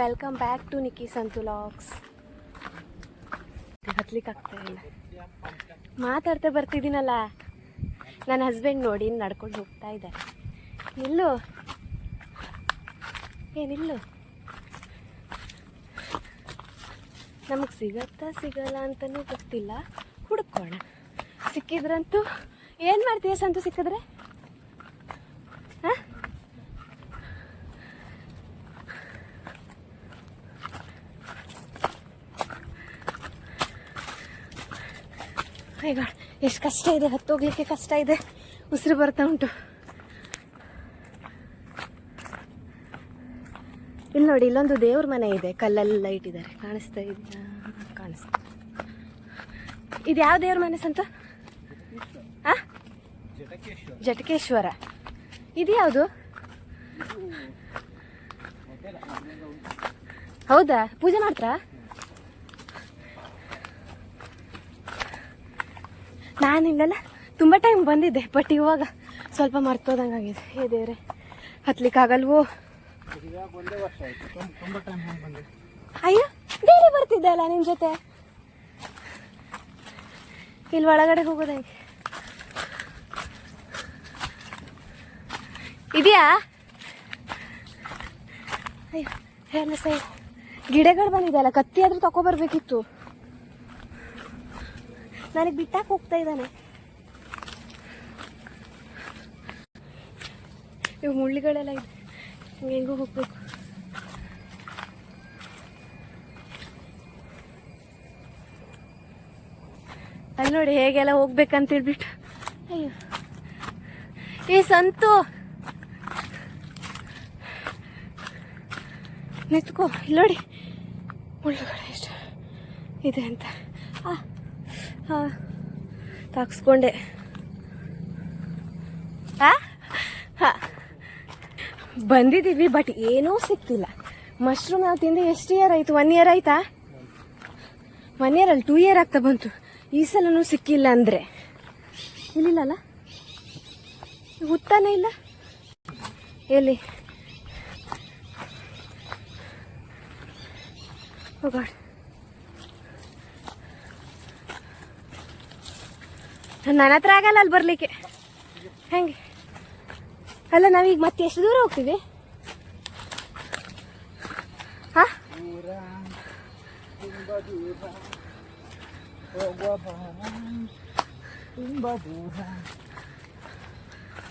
Welcome back to Nikki Santu LOX ಹತ್ಲಿಕ್ಕೆ ಆಗ್ತಾ ಇಲ್ಲ ಮಾತಾಡ್ತಾ ಬರ್ತಿದ್ದೀನಲ್ಲ. ನನ್ನ ಹಸ್ಬೆಂಡ್ ನೋಡಿ ನಡ್ಕೊಂಡು ಹೋಗ್ತಾ ಇದ್ದಾರೆ. ನಿಲ್ಲು ಏನಿಲ್ಲು? ನಮಗೆ ಸಿಗತ್ತಾ ಸಿಗಲ್ಲ ಅಂತಲೂ ಗೊತ್ತಿಲ್ಲ. ಹುಡ್ಕೋಣ. ಸಿಕ್ಕಿದ್ರಂತೂ ಏನು ಮಾಡ್ತೀಯ ಸಂತು ಸಿಕ್ಕಿದ್ರೆ ಹಾಂ ಈಗ ಎಷ್ಟು ಕಷ್ಟ ಇದೆ ಹತ್ತೋಗ್ಲಿಕ್ಕೆ ಕಷ್ಟ ಇದೆ. ಉಸಿರು ಬರ್ತಾ ಉಂಟು. ಇಲ್ಲಿ ನೋಡಿ, ಇಲ್ಲೊಂದು ದೇವ್ರ ಮನೆ ಇದೆ. ಕಲ್ಲೆಲ್ಲ ಇಟ್ಟಿದ್ದಾರೆ. ಕಾಣಿಸ್ತಾ ಇದೆಯಾ ಕಾಣಿಸ್ತಾ ಇದು ಯಾವ ದೇವ್ರ ಮನೆ ಸಂತ? ಆ? ಜಟಕೇಶ್ವರ. ಇದು ಯಾವುದು? ಹೌದಾ? ಪೂಜೆ ಮಾಡ್ತಾರಾ? ನಾನಿಲ್ಲಲ್ಲ ತುಂಬ ಟೈಮ್ ಬಂದಿದ್ದೆ ಬಟ್ ಇವಾಗ ಸ್ವಲ್ಪ ಮರ್ತೋದಂಗಾಗಿದೆ. ಹೇ ದೇವ್ರೆ, ಹತ್ಲಿಕ್ಕಾಗಲ್ವೋ? ಅಯ್ಯೋ, ಬೇರೆ ಬರ್ತಿದ್ದೆ ಅಲ್ಲ ನಿಮ್ಮ ಜೊತೆ? ಇಲ್ಲಿ ಒಳಗಡೆ ಹೋಗೋದಂಗೆ ಹೆಂಗೆ? ಇದೆಯಾ? ಅಯ್ಯೋ ಹೇಳ ಸೈ, ಗಿಡಗಳು ಬಂದಿದೆ ಅಲ್ಲ, ಕತ್ತಿ ಆದ್ರೂ ತಗೊಬರ್ಬೇಕಿತ್ತು ನನಗೆ ಬಿಟ್ಟಾಕ್ ಹೋಗ್ತಾ ಇದ್ದಾನೆ. ಇವು ಮುಳ್ಳುಗಳೆಲ್ಲ ಇದೆ. ಹಿಂಗೆ ಹೆಂಗೂ ಹೋಗ್ಬೇಕು. ಅಲ್ಲಿ ನೋಡಿ ಹೇಗೆಲ್ಲ ಹೋಗ್ಬೇಕಂತ ಹೇಳ್ಬಿಟ್ಟು. ಅಯ್ಯೋ. ಏ, ಸಂತು! ನಿತ್ಕೋ. ಇಲ್ಲಿ ನೋಡಿ. ಮುಳ್ಳುಗಳು ಎಷ್ಟು ಇದೆ ಅಂತ. ಆ. ತಾಕ್ಸ್ಕೊಂಡೆ. ಬಂದಿದ್ದೀವಿ ಬಟ್ ಏನೂ ಸಿಕ್ತಿಲ್ಲ ಮಶ್ರೂಮ್ ನಾವು ತಿಂದು ಎಷ್ಟು ಇಯರ್ ಆಯಿತು? ಒನ್ ಇಯರ್ ಆಯ್ತಾ? ಒನ್ ಇಯರ್ ಅಲ್ಲಿ ಟೂ ಇಯರ್ ಆಗ್ತಾ ಬಂತು. ಈ ಸಲನೂ ಸಿಕ್ಕಿಲ್ಲ ಅಂದರೆ. ಇಲ್ಲಿಲ್ಲಲ್ಲ? ಉತ್ತಾನೆ ಇಲ್ಲ. ಎಲ್ಲಿ? ಹೋಗೋಣ ನನ್ನ ಹತ್ರ ಆಗಲ್ಲ ಅಲ್ಲಿ ಬರಲಿಕ್ಕೆ. ಹೆಂಗೆ? ಅಲ್ಲ, ನಾವೀಗ ಮತ್ತೆ ಎಷ್ಟು ದೂರ ಹೋಗ್ತೀವಿ? ಹಾ?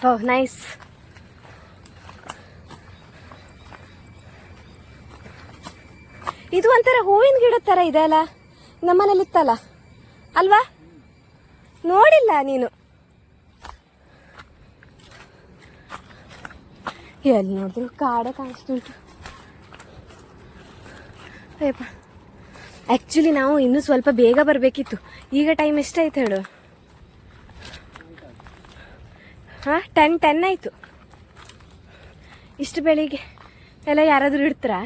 Oh, nice. ಇದು ಒಂಥರ ಹೂವಿನ ಗಿಡದ ಥರ ಇದೆ ಅಲ್ಲ? ನಮ್ಮನೇಲಿ ಇತ್ತಲ್ಲ? ಅಲ್ವಾ? ನೋಡಿಲ್ಲ ನೀನು. ಎಲ್ಲಿ ನೋಡಿದ್ರು ಕಾಡೆ ಕಾಣಿಸ್ತುಂಟು ಅಯ್ಯಪ್ಪ. ಆ್ಯಕ್ಚುಲಿ ನಾವು ಇನ್ನೂ ಸ್ವಲ್ಪ ಬೇಗ ಬರಬೇಕಿತ್ತು. ಈಗ ಟೈಮ್ ಎಷ್ಟಾಯ್ತು ಹೇಳು? ಹಾಂ ಟೆನ್ ಟೆನ್ ಆಯಿತು. ಇಷ್ಟು ಬೆಳಿಗ್ಗೆ ಎಲ್ಲ ಯಾರಾದರೂ ಇಡ್ತಾರಾ?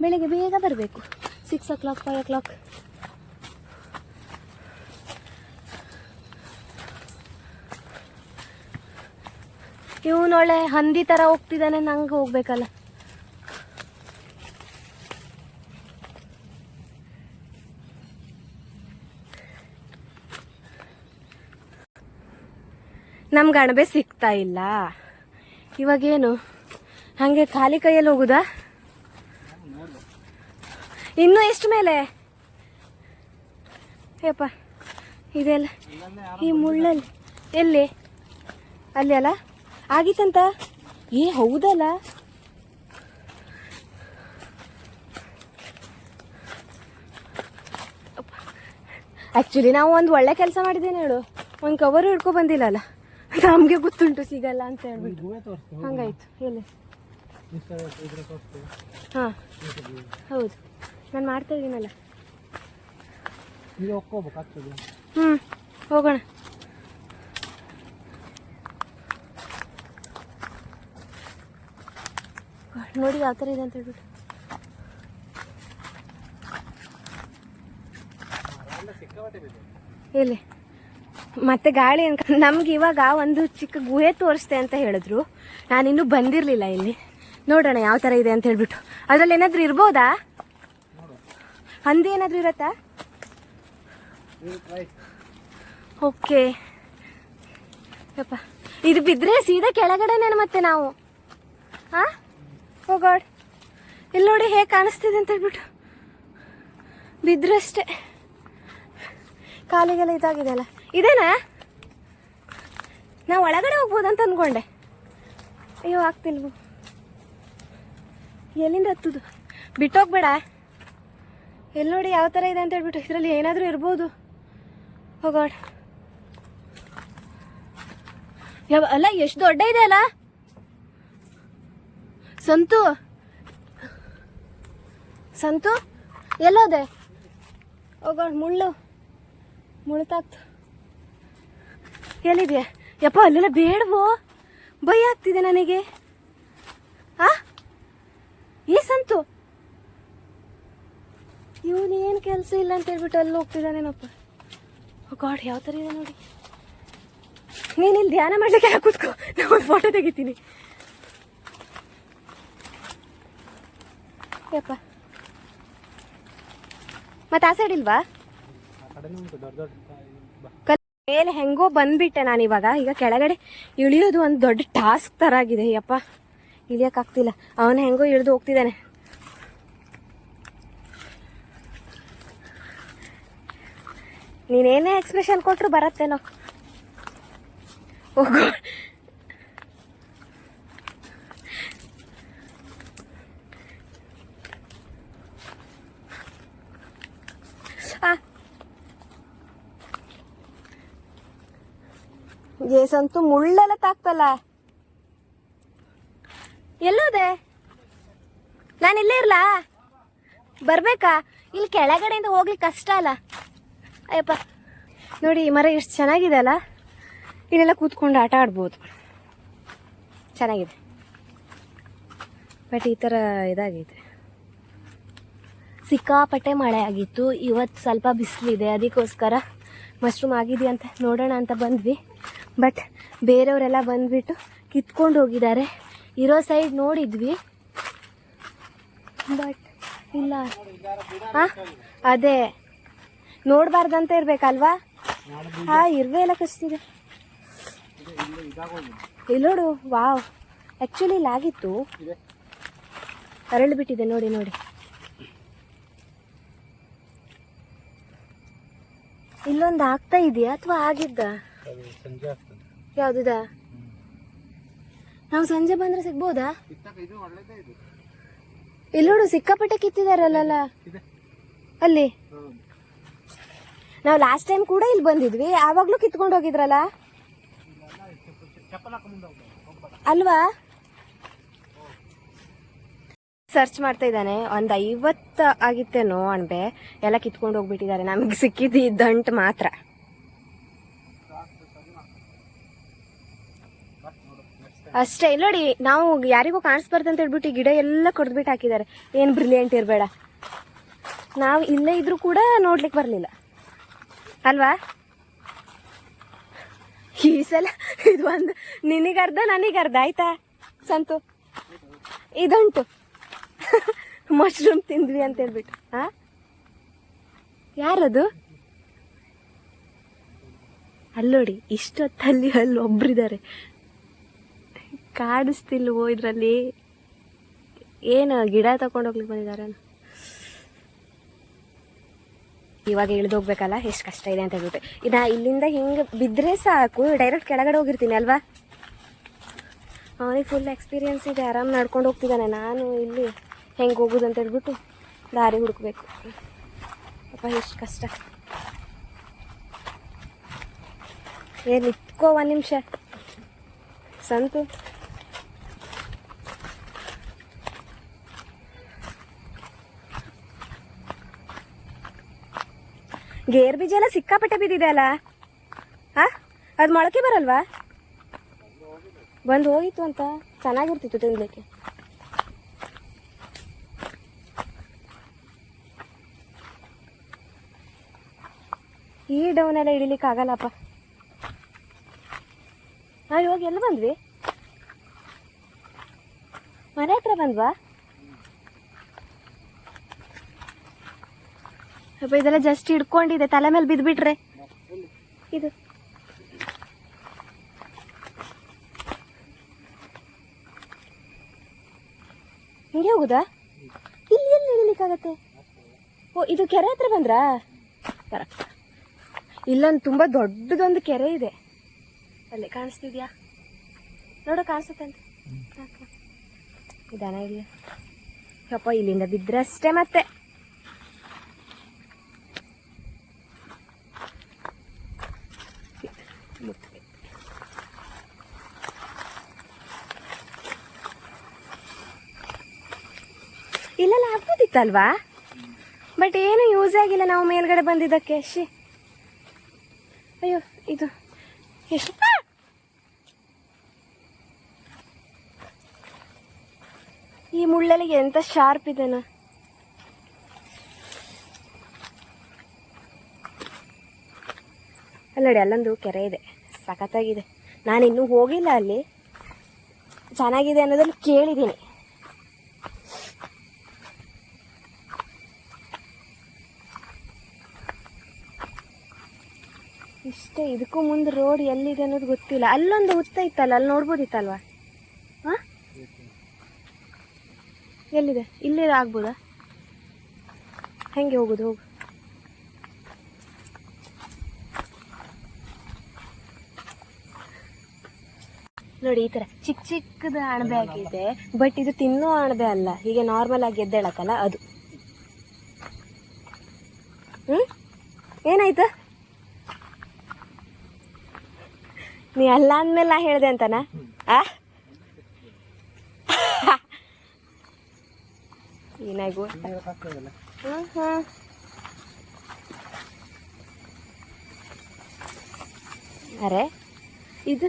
ಬೆಳಿಗ್ಗೆ ಬೇಗ ಬರಬೇಕು. Six o'clock five o'clock ಇವನೊಳ್ಳೆ ಹಂದಿ ಥರ ಹೋಗ್ತಿದ್ದಾನೆ ನಂಗೆ ಹೋಗ್ಬೇಕಲ್ಲ. ನಮ್ಗೆ ಅಣಬೆ ಸಿಗ್ತಾ ಇಲ್ಲ. ಇವಾಗೇನು? ಹಾಗೆ ಖಾಲಿ ಕೈಯಲ್ಲಿ ಹೋಗುದಾ? ಇನ್ನೂ ಎಷ್ಟು ಮೇಲೆ? ಏಪ್ಪ ಇದೆಲ್ಲ ಈ ಮುಳ್ಳಲ್ಲಿ. ಎಲ್ಲಿ? ಅಲ್ಲಿ ಅಲ್ಲ? ಆಗಿತ್ತಂತ? ಏ ಹೌದಲ್ಲ? ಆ್ಯಕ್ಚುಲಿ ನಾವು ಒಂದು ಒಳ್ಳೆ ಕೆಲಸ ಮಾಡಿದ್ದೇನೆ ಹೇಳು. ಒಂದು ಕವರ್ ಹಿಡ್ಕೊ ಬಂದಿಲ್ಲಲ್ಲ? ನಮಗೆ ಗೊತ್ತುಂಟು ಸಿಗಲ್ಲ ಅಂತ ಹೇಳ್ಬಿಟ್ಟು. ಹಂಗಾಯ್ತು. ಎಲ್ಲಿ ಇದ್ರೆ ಹಾಂ. ಹೌದು. ನಾನು ಮಾಡ್ತಾ ಇದ್ದೀನಲ್ಲ. ಹ್ಞೂ ಹೋಗೋಣ. ನೋಡಿ ಯಾವ ಥರ ಇದೆ ಅಂತ ಹೇಳ್ಬಿಟ್ಟು. ಎಲ್ಲಿ ಮತ್ತೆ ಗಾಳಿ ಅನ್ಕ ನಮ್ಗೆ ಇವಾಗ ಒಂದು ಚಿಕ್ಕ ಗುಹೆ ತೋರಿಸ್ತೆ ಅಂತ ಹೇಳಿದ್ರು. ನಾನಿನ್ನೂ ಬಂದಿರಲಿಲ್ಲ ಇಲ್ಲಿ. ನೋಡೋಣ ಯಾವ ಥರ ಇದೆ ಅಂತ ಹೇಳ್ಬಿಟ್ಟು. ಅದರಲ್ಲಿ ಏನಾದರೂ ಇರ್ಬೋದಾ? ಹಂದಿ ಏನಾದರೂ ಇರತ್ತಾ? ಓಕೆ. ಯಪ್ಪ. ಇದು ಬಿದ್ದರೆ ಸೀದಾ ಕೆಳಗಡೆನೇ ಮತ್ತೆ ನಾವು? ಹಾ ಓ ಗಾಡ್. ಇಲ್ಲಿ ನೋಡಿ ಹೇಗೆ ಕಾಣಿಸ್ತಿದೆ ಅಂತ ಹೇಳ್ಬಿಟ್ಟು. ಬಿದ್ದರೆ ಅಷ್ಟೇ. ಕಾಲಿಗೆಲ್ಲ ಇದಾಗಿದೆ ಅಲ್ಲ. ಇದೇನಾ? ನಾವು ಒಳಗಡೆ ಹೋಗ್ಬೋದಂತ ಅಂದ್ಕೊಂಡೆ ಅಯ್ಯೋ ಆಗ್ತಿಲ್ವು ಎಲ್ಲಿಂದ ಹತ್ತುದು? ಬಿಟ್ಟೋಗ್ಬೇಡ. ಎಲ್ಲಿ ನೋಡಿ ಯಾವ ಥರ ಇದೆ ಅಂತ ಹೇಳ್ಬಿಟ್ಟು. ಇದರಲ್ಲಿ ಏನಾದರೂ ಇರ್ಬೋದು. ಹೋಗೋಣ ಯಾವ ಅಲ್ಲ, ಎಷ್ಟು ದೊಡ್ಡ ಇದೆ ಅಲ್ಲ? ಸಂತು. ಸಂತು, ಎಲ್ಲೋದೆ? ಹೋಗೋಣ ಮುಳ್ಳು. ಮುಳ್ತಾಕ್ತು ಎಲ್ಲಿದೆಯಾ? ಯಪ್ಪ, ಅಲ್ಲೆಲ್ಲ ಬೇಡವೋ? ಭಯ ಆಗ್ತಿದೆ ನನಗೆ. ಆ? ಏ ಸಂತು? ಇವನೇನು ಕೆಲಸ ಇಲ್ಲ ಅಂತ ಹೇಳ್ಬಿಟ್ಟು ಅಲ್ಲಿ ಹೋಗ್ತಿದ್ದಾನೇನಪ್ಪ ಗಾಡ್, ಯಾವ ಥರ ಇದೆ ನೋಡಿ. ನೀನು ಇಲ್ಲಿ ಧ್ಯಾನ ಮಾಡ್ಲಿಕ್ಕೆ ಯಾಕೆ ಕೂತ್ಕೋ? ನಾನು ಒಂದು ಫೋಟೋ ತೆಗಿತೀನಿ. ಯಪ್ಪ. ಮತ್ತೆ ಆ ಸೈಡ್ ಇಲ್ವಾ ಮೇಲೆ ಹೆಂಗೋ ಬಂದ್ಬಿಟ್ಟೆ ನಾನು ಇವಾಗ. ಈಗ ಕೆಳಗಡೆ ಇಳಿಯೋದು ಒಂದು ದೊಡ್ಡ ಟಾಸ್ಕ್ ಥರ ಆಗಿದೆ, ಯಪ್ಪ. ಇಳಿಯೋಕ್ಕಾಗ್ತಿಲ್ಲ. ಅವನು ಹೆಂಗೋ ಇಳಿದು ಹೋಗ್ತಿದ್ದಾನೆ ನೀನೇನೇ ಎಕ್ಸ್ಪ್ರೆಷನ್ ಕೊಟ್ಟರು ಬರತ್ತೇನೋ. ಹೋಗೋ ಆ ಏಸಂತೂ ಮುಳ್ಳೆಲ್ಲ ತಾಕ್ತಲ್ಲ ಎಲ್ಲೋದೆ? ನಾನು ಇಲ್ಲೇ ಇರ್ಲಾ? ಬರ್ಬೇಕಾ? ಇಲ್ಲಿ ಕೆಳಗಡೆಯಿಂದ ಹೋಗ್ಲಿಕ್ಕೆ ಕಷ್ಟ ಅಲ್ಲ. ಅಯ್ಯಪ್ಪ, ನೋಡಿ ಈ ಮರ ಎಷ್ಟು ಚೆನ್ನಾಗಿದೆ ಅಲ್ಲ? ಇಲ್ಲೆಲ್ಲ ಕೂತ್ಕೊಂಡು ಆಟ ಆಡ್ಬೋದು. ಚೆನ್ನಾಗಿದೆ. ಬಟ್ ಈ ಥರ ಇದಾಗಿದೆ ಸಿಕ್ಕಾಪಟ್ಟೆ ಮಳೆ ಆಗಿತ್ತು. ಇವತ್ತು ಸ್ವಲ್ಪ ಬಿಸಿಲಿದೆ. ಅದಕ್ಕೋಸ್ಕರ ಮಶ್ರೂಮ್ ಆಗಿದೆಯಾ ಅಂತ ನೋಡೋಣ ಅಂತ ಬಂದ್ವಿ. ಬಟ್ ಬೇರೆಯವರೆಲ್ಲ ಬಂದ್ಬಿಟ್ಟು ಕಿತ್ಕೊಂಡು ಹೋಗಿದ್ದಾರೆ. ಇರೋ ಸೈಡ್ ನೋಡಿದ್ವಿ. ಬಟ್ ಇಲ್ಲ. ಹಾಂ? ಅದೇ. ನೋಡಬಾರ್ದಂತ ಇರಬೇಕಲ್ವಾ? ಹಾ, ಇರುವೆ ಎಲ್ಲ ಕಚ್ತಿದೆ. ವಾ ಇದಾಗೋಗಿದೆ ಇಲ್ಲಿ ನೋಡು, ವಾವ್. ಆ್ಯಕ್ಚುಲಿ ಇಲ್ಲಾಗಿತ್ತು ಬಿಟ್ಟಿದೆ ನೋಡಿ ನೋಡಿ. ಇಲ್ಲೊಂದು ಆಗ್ತಾ ಇದೆಯಾ ಅಥವಾ ಆಗಿದ್ದ? ಯಾವುದಿದ? ನಾವು ಸಂಜೆ ಬಂದ್ರೆ ಸಿಗ್ಬೋದಾ? ಇಲ್ಲಿ ನೋಡು, ಸಿಕ್ಕಾಪಟ್ಟೆ ಕಿತ್ತಿದಾರಲ್ಲ ಅಲ್ಲಿ. ನಾವು ಲಾಸ್ಟ್ ಟೈಮ್ ಕೂಡ ಇಲ್ಲಿ ಬಂದಿದ್ವಿ, ಆವಾಗ್ಲೂ ಕಿತ್ಕೊಂಡು ಹೋಗಿದ್ರಲ್ಲ? ಅಲ್ವಾ? ಸರ್ಚ್ ಮಾಡ್ತಾ ಇದ್ದಾನೆ, ಒಂದು ಐವತ್ತು ಆಗಿತ್ತೇನೋ ಅಣ್ಬೆ ಎಲ್ಲ ಕಿತ್ಕೊಂಡು ಹೋಗ್ಬಿಟ್ಟಿದ್ದಾರೆ, ನಮಗೆ ಸಿಕ್ಕಿದ್ದು ದಂಟ್ ಮಾತ್ರ. ಅಷ್ಟೇ. ನೋಡಿ, ನಾವು ಯಾರಿಗೂ ಕಾಣಿಸ್ಬಾರ್ದು ಅಂತ ಹೇಳ್ಬಿಟ್ಟು ಗಿಡ ಎಲ್ಲ ಕೊಡ್ದ್ಬಿಟ್ಟು ಹಾಕಿದ್ದಾರೆ. ಏನು ಬ್ರಿಲಿಯಂಟ್ ಇರಬೇಡ. ನಾವು ಇಲ್ಲೇ ಇದ್ರೂ ಕೂಡ ನೋಡ್ಲಿಕ್ಕೆ ಬರಲಿಲ್ಲ. ಅಲ್ವಾ? ಈ ಸಲ ಇದು ಒಂದು ನಿನಗರ್ಧ ನನಗರ್ಧ ಆಯ್ತಾ, ಸಂತು? ಇದುಂಟು. ಮಶ್ರೂಮ್ ತಿಂದ್ವಿ ಅಂತ ಹೇಳ್ಬಿಟ್ಟು. ಹಾ ಯಾರದು? ಅಲ್ಲೋಡಿ, ಇಷ್ಟೊತ್ತಲ್ಲಿ ಅಲ್ಲಿ ಒಬ್ರಿದ್ದಾರೆ. ಕಾಡಿಸ್ತಿಲ್ವೋ ಇದರಲ್ಲಿ? ಏನು, ಗಿಡ ತಗೊಂಡೋಗ್ಲಿಕ್ಕೆ ಬಂದಿದ್ದಾರೆ ಇವಾಗ ಇಳಿದೋಗ್ಬೇಕಲ್ಲ ಎಷ್ಟು ಕಷ್ಟ ಇದೆ ಅಂತ ಹೇಳ್ಬಿಟ್ಟು. ಇದ ಇಲ್ಲಿಂದ ಹಿಂಗೆ ಬಿದ್ದರೆ ಸಾಕು ಡೈರೆಕ್ಟ್ ಕೆಳಗಡೆ ಹೋಗಿರ್ತೀನಿ, ಅಲ್ವಾ? ಅವನಿಗೆ ಫುಲ್ ಎಕ್ಸ್ಪೀರಿಯನ್ಸ್ ಇದೆ, ಆರಾಮ್ ನಡ್ಕೊಂಡು ಹೋಗ್ತಿದ್ದಾನೆ ನಾನು ಇಲ್ಲಿ ಹೆಂಗೆ ಹೋಗೋದು ಅಂತ ಹೇಳ್ಬಿಟ್ಟು ದಾರಿ ಹುಡುಕ್ಬೇಕು. ಅಪ್ಪ, ಎಷ್ಟು ಕಷ್ಟ. ಏನು ಇಟ್ಕೋ ಒಂದು ನಿಮಿಷ. ಸಂತು. ಗೇರ್ ಬೀಜ ಎಲ್ಲ ಸಿಕ್ಕಾಪಟ್ಟೆ ಬಿದ್ದಿದೆ ಅಲ್ಲ? ಹಾ? ಅದು ಮೊಳಕೆ ಬರಲ್ವಾ? ಬಂದು ಹೋಗಿತ್ತು ಅಂತ ಚೆನ್ನಾಗಿರ್ತಿತ್ತು ತಿನ್ಲಿಕ್ಕೆ. ಈ ಡೌನ್ ಎಲ್ಲ ಹಿಡಿಲಿಕ್ಕೆ ಆಗಲ್ಲಪ್ಪ. ಹಾಂ ಇವಾಗ ಎಲ್ಲಿ ಬಂದ್ವಿ? ಮನೆ ಹತ್ರ ಬಂದ್ವಾ? ಅಪ್ಪ ಇದೆಲ್ಲ ಜಸ್ಟ್ ಹಿಡ್ಕೊಂಡಿದೆ. ತಲೆ ಮೇಲೆ ಬಿದ್ದುಬಿಟ್ರೆ ಇದು. ಹಿಂಗೆ ಹೋಗುದಾ? ಇಲ್ಲಿ ಎಲ್ಲಿ ಇಳಿಲಿಕ್ಕಾಗತ್ತೆ ಓ ಇದು ಕೆರೆ ಹತ್ರ ಬಂದ್ರಾ? ಕರೆಕ್ಟ್ ಇಲ್ಲೊಂದು ತುಂಬ ದೊಡ್ಡದೊಂದು ಕೆರೆ ಇದೆ. ಅಲ್ಲಿ ಕಾಣಿಸ್ತಿದ್ಯಾ? ನೋಡೋ ಕಾಣಿಸುತ್ತೆ ಅಂತ. ಇಲ್ಲ ಅಪ್ಪ ಇಲ್ಲಿಂದ ಬಿದ್ದರೆ ಅಷ್ಟೇ ಮತ್ತೆ. ಇಲ್ಲೆಲ್ಲ ಆಗ್ಬೋದಿತ್ತಲ್ವಾ ಬಟ್ ಏನು ಯೂಸ್ ಆಗಿಲ್ಲ ನಾವು ಮೇಲ್ಗಡೆ ಬಂದಿದ್ದಕ್ಕೆ ಶಿ ಅಯ್ಯೋ, ಇದು ಎಷ್ಟು ಈ ಮುಳ್ಳಲಿಗೆ ಎಂತ ಶಾರ್ಪ್ ಇದೆನ ಅಲ್ಲಡಿ ಅಲ್ಲೊಂದು ಕೆರೆ ಇದೆ. ಸಖತ್ತಾಗಿದೆ. ನಾನು ಇನ್ನೂ ಹೋಗಿಲ್ಲ ಅಲ್ಲಿ. ಚೆನ್ನಾಗಿದೆ ಅನ್ನೋದನ್ನು ಕೇಳಿದ್ದೀನಿ. ಇಷ್ಟೇ, ಇದಕ್ಕೂ ಮುಂದೆ ರೋಡ್ ಎಲ್ಲಿದೆ ಅನ್ನೋದು ಗೊತ್ತಿಲ್ಲ. ಅಲ್ಲೊಂದು ಉತ್ತ ಇತ್ತಲ್ಲ, ಅಲ್ಲಿ ನೋಡ್ಬೋದಿತ್ತಲ್ವಾ? ಹಾ ಎಲ್ಲಿದೆ? ಇಲ್ಲಿ ಆಗ್ಬೋದಾ? ಹೆಂಗೆ ಹೋಗೋದು? ಹೋಗು. ನೋಡಿ, ಈ ತರ ಚಿಕ್ಕ ಚಿಕ್ಕದ ಅಣಬೆ ಆಗಿದೆ ಬಟ್ ಇದು ತಿನ್ನೋ ಅಣಬೆ ಅಲ್ಲ. ಹೀಗೆ ನಾರ್ಮಲ್ ಆಗಿ ಎದ್ದೇಳಕ್ಕಲ್ಲ, ಅದು. ಹ್ಮ್? ಏನಾಯ್ತು? ನೀ ಅಲ್ಲ ಅಂದ್ಮೇಲೆ ನಾ ಹೇಳ್ದೆ ಅಂತನಾ? ಆ? ಏನಾಗು ಅರೆ, ಇದು?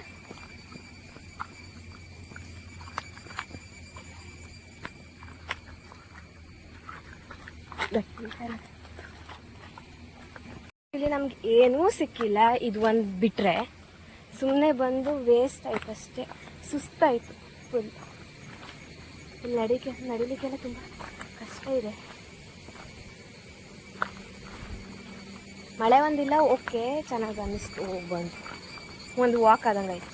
ಇಲ್ಲಿ ನಮ್ಗೆ ಏನೂ ಸಿಕ್ಕಿಲ್ಲ, ಇದು ಒಂದು ಬಿಟ್ರೆ. ಸುಮ್ಮನೆ ಬಂದು ವೇಸ್ಟ್ ಆಯಿತು ಅಷ್ಟೇ. ಸುಸ್ತಾಯಿತು ಫುಲ್ ನಡಿಕೆ ನಡಿಲಿಕ್ಕೆಲ್ಲ ತುಂಬ ಕಷ್ಟ ಇದೆ. ಮಳೆ ಒಂದಿಲ್ಲ ಓಕೆ ಚೆನ್ನಾಗಿ ಅನ್ನಿಸ್ತು ಬಂದು ಒಂದು ವಾಕ್ ಆದಂಗೆ ಆಯಿತು.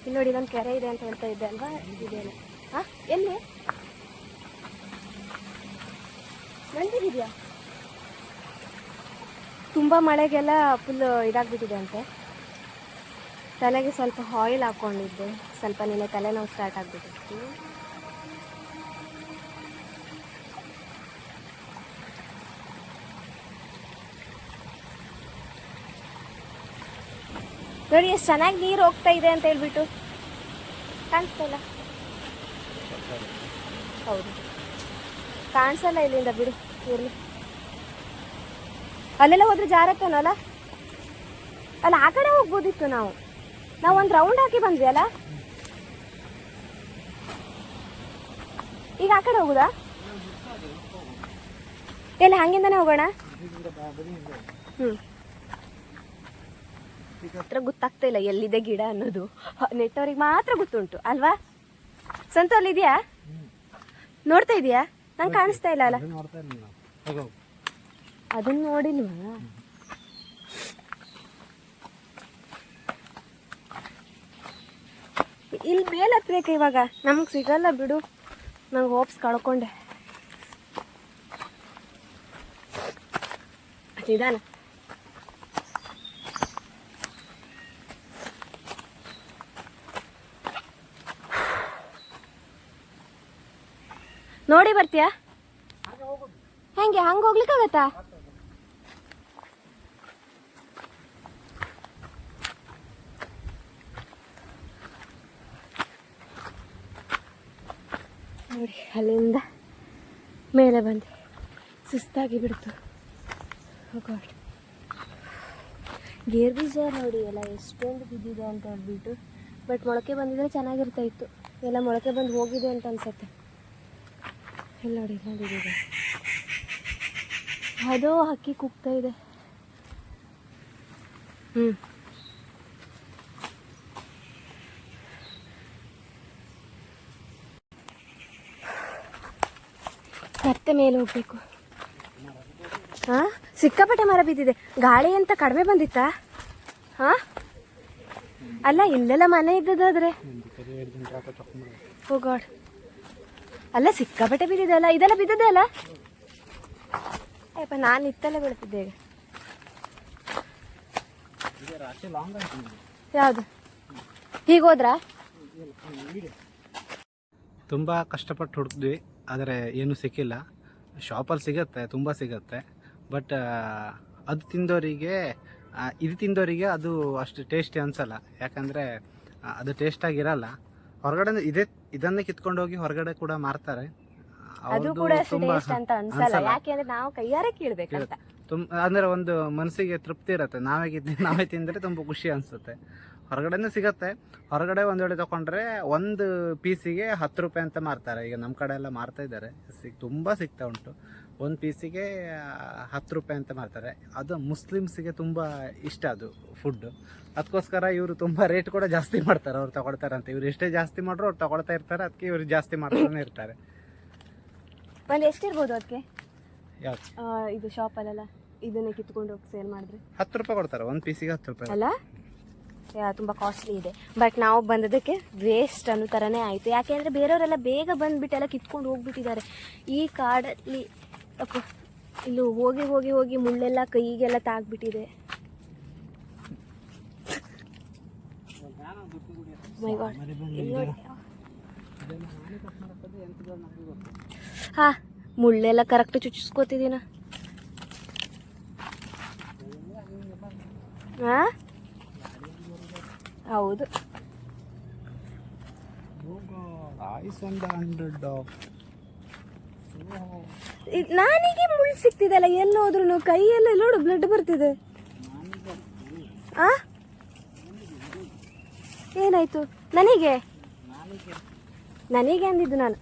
ಇಲ್ಲಿ ನೋಡಿ ಇಲ್ಲೊಂದು ಕೆರೆ ಇದೆ ಅಂತ ಹೇಳ್ತಾ ಇದ್ದೆ ಅಲ್ವಾ? ಇದೇನು. ಹಾಂ, ಎಲ್ಲಿ? ನಂದಿದೆಯಾ ತುಂಬ ಮಳೆಗೆಲ್ಲ ಫುಲ್ ಇದಾಗ್ಬಿಟ್ಟಿದೆ ಅಂತೆ. ತಲೆಗೆ ಸ್ವಲ್ಪ ಆಯಿಲ್ ಹಾಕ್ಕೊಂಡಿದ್ದೆ ಸ್ವಲ್ಪ ನಿನ್ನೆ ತಲೆನೋವು ಸ್ಟಾರ್ಟ್ ಆಗಿಬಿಟ್ಟಿತ್ತು. ನೋಡಿ, ಎಷ್ಟು ಚೆನ್ನಾಗಿ ನೀರು ಹೋಗ್ತಾ ಇದೆ ಅಂತ ಹೇಳ್ಬಿಟ್ಟು. ಕಾಣಿಸ್ತಾ ಇಲ್ಲ ಹೌದು. ಕಾಣಿಸಲ್ಲ ಇಲ್ಲಿಂದ ಬಿಡು, ಇರಲಿ. ಅಲ್ಲೆಲ್ಲ ಹೋದ್ರೆ ಜಾರತ್ತೇನಲ್ಲ? ಅಲ್ಲ, ಆ ಕಡೆ ಹೋಗ್ಬೋದಿತ್ತು ನಾವು. ನಾವು ಒಂದು ರೌಂಡ್ ಹಾಕಿ ಬಂದ್ವಿ, ಅಲ್ಲ? ಈಗ ಆ ಕಡೆ ಹೋಗುದಾ? ಎಲ್ಲ ಹಂಗಿಂದಾನೆ ಹೋಗೋಣ? ಹ್ಞೂ ಹತ್ರ ಗೊತ್ತಾಗ್ತಾ ಇಲ್ಲ, ಎಲ್ಲಿದೆ ಗಿಡ ಅನ್ನೋದು. ನೆಟ್ಟವ್ರಿಗೆ ಮಾತ್ರ ಗೊತ್ತುಂಟು, ಅಲ್ವಾ? ಸಂತು, ಅಲ್ಲಿದ್ಯಾ? ನೋಡ್ತಾ ಇದೀಯಾ? ನಂಗೆ ಕಾಣಿಸ್ತಾ ಇಲ್ಲ, ಅಲ್ಲ ಅದು ನೋಡ್ತಾ ಇರಲಿಲ್ಲ ಹೋಗೋ ಅದನ್ನ ನೋಡಿಲ್ವಾ ಇಲ್ಲಿ ಮೇಲೆ ಹತ್ಬೇಕು ಇವಾಗ? ನಮ್ಗೆ ಸಿಗಲ್ಲ ಬಿಡು. ನಂಗೆ ಹೋಪ್ಸ್ ಕಳ್ಕೊಂಡೆ. ನಿಧಾನ ನೋಡಿ ಬರ್ತೀಯಾ? ಹೆಂಗೆ? ಹಂಗೆ ಹೋಗ್ಲಿಕ್ಕಾಗತ್ತಾ? ನೋಡಿ, ಅಲ್ಲಿಂದ ಮೇಲೆ ಬಂದೆ ಸುಸ್ತಾಗಿ ಬಿಡ್ತು. ಗಾಡ್ ಗೇರ್ ಬೀಜ ನೋಡಿ, ಎಲ್ಲ ಎಷ್ಟೊಂದು ಬಿದ್ದಿದೆ ಅಂತ ಹೇಳ್ಬಿಟ್ಟು ಬಟ್ ಮೊಳಕೆ ಬಂದಿದ್ರೆ ಚೆನ್ನಾಗಿರ್ತಾ ಇತ್ತು. ಎಲ್ಲ ಮೊಳಕೆ ಬಂದು ಹೋಗಿದೆ ಅಂತ ಅನ್ಸತ್ತೆ. ಇಲ್ಲಿ ನೋಡಿ ಬಂದಿದೆ ಅದೋ ಹಕ್ಕಿ ಕುಗ್ತಾ ಇದೆ. ಹ್ಞೂ ಮತ್ತೆ ಮೇಲೆ ಹೋಗ್ಬೇಕು. ಹಾ? ಸಿಕ್ಕಾಪಟ್ಟೆ ಮರ ಬಿದ್ದಿದೆ. ಗಾಳಿ ಅಂತ ಕಡಿಮೆ ಬಂದಿತ್ತಾ? ಹಾ? ಅಲ್ಲ, ಇಲ್ಲೆಲ್ಲ ಮನೆ ಇದ್ದದಾದ್ರೆ. ಓ ಗಾಡ್ ಅಲ್ಲ, ಸಿಕ್ಕಾಪಟ್ಟೆ ಬಿದ್ದಿದೆ ಅಲ್ಲ, ಇದೆಲ್ಲ ಬಿದ್ದದೆ ಅಲ್ಲ? ಅಯ್ಯಪ್ಪ, ನಾನು ಇತ್ತಲ್ಲೇ ಬೀಳ್ತಿದ್ದೆ ಯಾವುದು? ಹೀಗೆ ಹೋದ್ರಾ? ತುಂಬ ಕಷ್ಟಪಟ್ಟು ಹುಡುಕಿದ್ವಿ. ಆದರೆ ಏನೂ ಸಿಕ್ಕಿಲ್ಲ. ಶಾಪಲ್ಲಿ ಸಿಗತ್ತೆ ತುಂಬ ಸಿಗತ್ತೆ. ಬಟ್ ಅದು ತಿಂದವರಿಗೆ ಇದು ತಿಂದವರಿಗೆ ಅದು ಅಷ್ಟು ಟೇಸ್ಟಿ ಅನಿಸಲ್ಲ. ಯಾಕಂದರೆ ಅದು ಟೇಸ್ಟಾಗಿರಲ್ಲ ಹೊರಗಡೆ ಇದೇ ಇದನ್ನೇ ಕಿತ್ಕೊಂಡು ಹೋಗಿ ಹೊರಗಡೆ ಕೂಡ ಮಾರ್ತಾರೆ. ಅದು ಕೂಡ ಟೇಸ್ಟ್ ಅಂತ ಅನ್ಸಲ್ಲ. ಯಾಕೆಂದ್ರೆ ನಾವು ಕೈಯಾರೆ ಕೀಳ್ಬೇಕಂತ. ತುಂಬ ಅಂದರೆ ಒಂದು ಮನಸ್ಸಿಗೆ ತೃಪ್ತಿ ಇರುತ್ತೆ. ನಾವೇ ನಾವೇ ತಿಂದರೆ ತುಂಬ ಖುಷಿ ಅನಿಸುತ್ತೆ. ಹೊರಗಡೆನೂ ಸಿಗತ್ತೆ. ಹೊರಗಡೆ ಒಂದು ವೇಳೆ ತಗೊಂಡ್ರೆ ಒಂದು ಪೀಸಿಗೆ ಹತ್ತು ರೂಪಾಯಿ ಅಂತ ಮಾರ್ತಾರೆ. ಈಗ ನಮ್ಮ ಕಡೆ ಎಲ್ಲ ಮಾರ್ತಾ ಇದ್ದಾರೆ. ಸಿಗ್ ತುಂಬ ಸಿಗ್ತಾ ಉಂಟು. ಒಂದು ಪೀಸಿಗೆ ಹತ್ತು ರೂಪಾಯಿ ಅಂತ ಮಾರ್ತಾರೆ. ಅದು ಮುಸ್ಲಿಮ್ಸಿಗೆ ತುಂಬ ಇಷ್ಟ ಅದು ಫುಡ್ಡು ಅದಕ್ಕೋಸ್ಕರ ಇವರು ತುಂಬ ರೇಟ್ ಕೂಡ ಜಾಸ್ತಿ ಮಾಡ್ತಾರೆ. ಅವ್ರು ತಗೊಳ್ತಾರೆ ಅಂತ. ಇವ್ರು ಎಷ್ಟೇ ಜಾಸ್ತಿ ಮಾಡ್ರು ಅವ್ರು ತಗೊಳ್ತಾ ಇರ್ತಾರೆ. ಅದಕ್ಕೆ ಇವ್ರು ಜಾಸ್ತಿ ಮಾಡ್ತಾನೆ ಇರ್ತಾರೆ. ಒಂದು ಎಷ್ಟಿರ್ಬೋದು ಅದಕ್ಕೆ ಇದು ಶಾಪಲ್ಲೆಲ್ಲ ಇದನ್ನ ಕಿತ್ಕೊಂಡು ಹೋಗಿ ಸೇಲ್ ಮಾಡಿದ್ರೆ? ಹತ್ತು ರೂಪಾಯಿ ಕೊಡ್ತಾರೆ. ಒಂದು ಪೀಸಿಗೆ ಹತ್ತು ರೂಪಾಯಿ. ಅಲ್ಲ? ತುಂಬಾ ಕಾಸ್ಟ್ಲಿ ಇದೆ. ಬಟ್ ನಾವು ಬಂದದಕ್ಕೆ ವೇಸ್ಟ್ ಅನ್ನೋ ಥರನೇ ಆಯಿತು. ಯಾಕೆಂದರೆ ಬೇರೆಯವರೆಲ್ಲ ಬೇಗ ಬಂದುಬಿಟ್ಟು ಎಲ್ಲ ಕಿತ್ಕೊಂಡು ಹೋಗ್ಬಿಟ್ಟಿದ್ದಾರೆ. ಈ ಕಾಡಲ್ಲಿ ಇಲ್ಲಿ ಹೋಗಿ ಹೋಗಿ ಹೋಗಿ ಮುಳ್ಳೆಲ್ಲ ಕೈಗೆಲ್ಲ ತಾಗ್ಬಿಟ್ಟಿದೆ. ಹಾ, ಮುಳ್ಳೆಲ್ಲ ಕರೆಕ್ಟ್ ಚುಚ್ಚಿಸ್ಕೋತಿದ್ದೀನ. ಹಾ ಹೌದು. ನಾನೀಗೆ ಮುಳ್ಳು ಸಿಕ್ತಿದೆಲ್ಲ ಎಲ್ಲೋದ್ರೂ ಕೈಯೆಲ್ಲ ನೋಡು ಬ್ಲಡ್ ಬರ್ತಿದೆ. ಆ? ಏನಾಯ್ತು? ನನಗೆ? ನನಗೆ ಅಂದಿದ್ದು ನಾನು.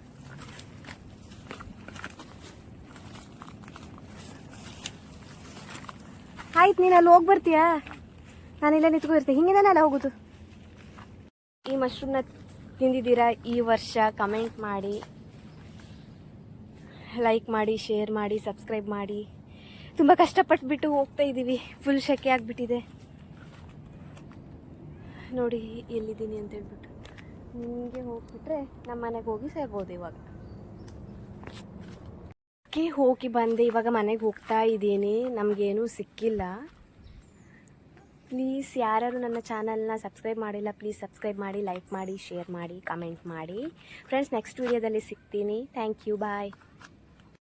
ಆಯ್ತು ನೀನು ಅಲ್ಲಿ ಹೋಗಿ ಬರ್ತೀಯಾ ನಾನಿಲ್ಲ ನಿಂತ್ಕೊಂಡಿರ್ತೀನಿ. ಇರ್ತೀನಿ ನಾನು ಅಲ್ಲ ಹೋಗೋದು. ಈ ಮಶ್ರೂಮ್ನ ತಿಂದಿದ್ದೀರಾ ಈ ವರ್ಷ? ಕಮೆಂಟ್ ಮಾಡಿ. ಲೈಕ್ ಮಾಡಿ ಶೇರ್ ಮಾಡಿ ಸಬ್ಸ್ಕ್ರೈಬ್ ಮಾಡಿ. ತುಂಬ ಕಷ್ಟಪಟ್ಬಿಟ್ಟು ಹೋಗ್ತಾ ಇದ್ದೀವಿ. ಫುಲ್ ಶೆಕೆ ಆಗಿಬಿಟ್ಟಿದೆ. ನೋಡಿ, ಎಲ್ಲಿದ್ದೀನಿ ಅಂತ ಹೇಳ್ಬಿಟ್ಟು. ನಿಮಗೆ ಹೋಗ್ಬಿಟ್ರೆ ನಮ್ಮ ಮನೆಗೆ ಹೋಗಿ ಸೇರ್ಬೋದು ಇವಾಗ. ಹೋಗಿ ಬಂದೆ, ಇವಾಗ ಮನೆಗೆ ಹೋಗ್ತಾ ಇದ್ದೀನಿ. ನಮಗೇನೂ ಸಿಕ್ಕಿಲ್ಲ. ಪ್ಲೀಸ್ ಯಾರು ನನ್ನ ಚಾನಲ್ನ ಸಬ್ಸ್ಕ್ರೈಬ್ ಮಾಡಿಲ್ಲ, ಪ್ಲೀಸ್ ಸಬ್ಸ್ಕ್ರೈಬ್ ಮಾಡಿ, ಲೈಕ್ ಮಾಡಿ, ಶೇರ್ ಮಾಡಿ, ಕಮೆಂಟ್ ಮಾಡಿ. ಫ್ರೆಂಡ್ಸ್, ನೆಕ್ಸ್ಟ್ ವೀಡಿಯೋದಲ್ಲಿ ಸಿಗ್ತೀನಿ. Thank you, bye.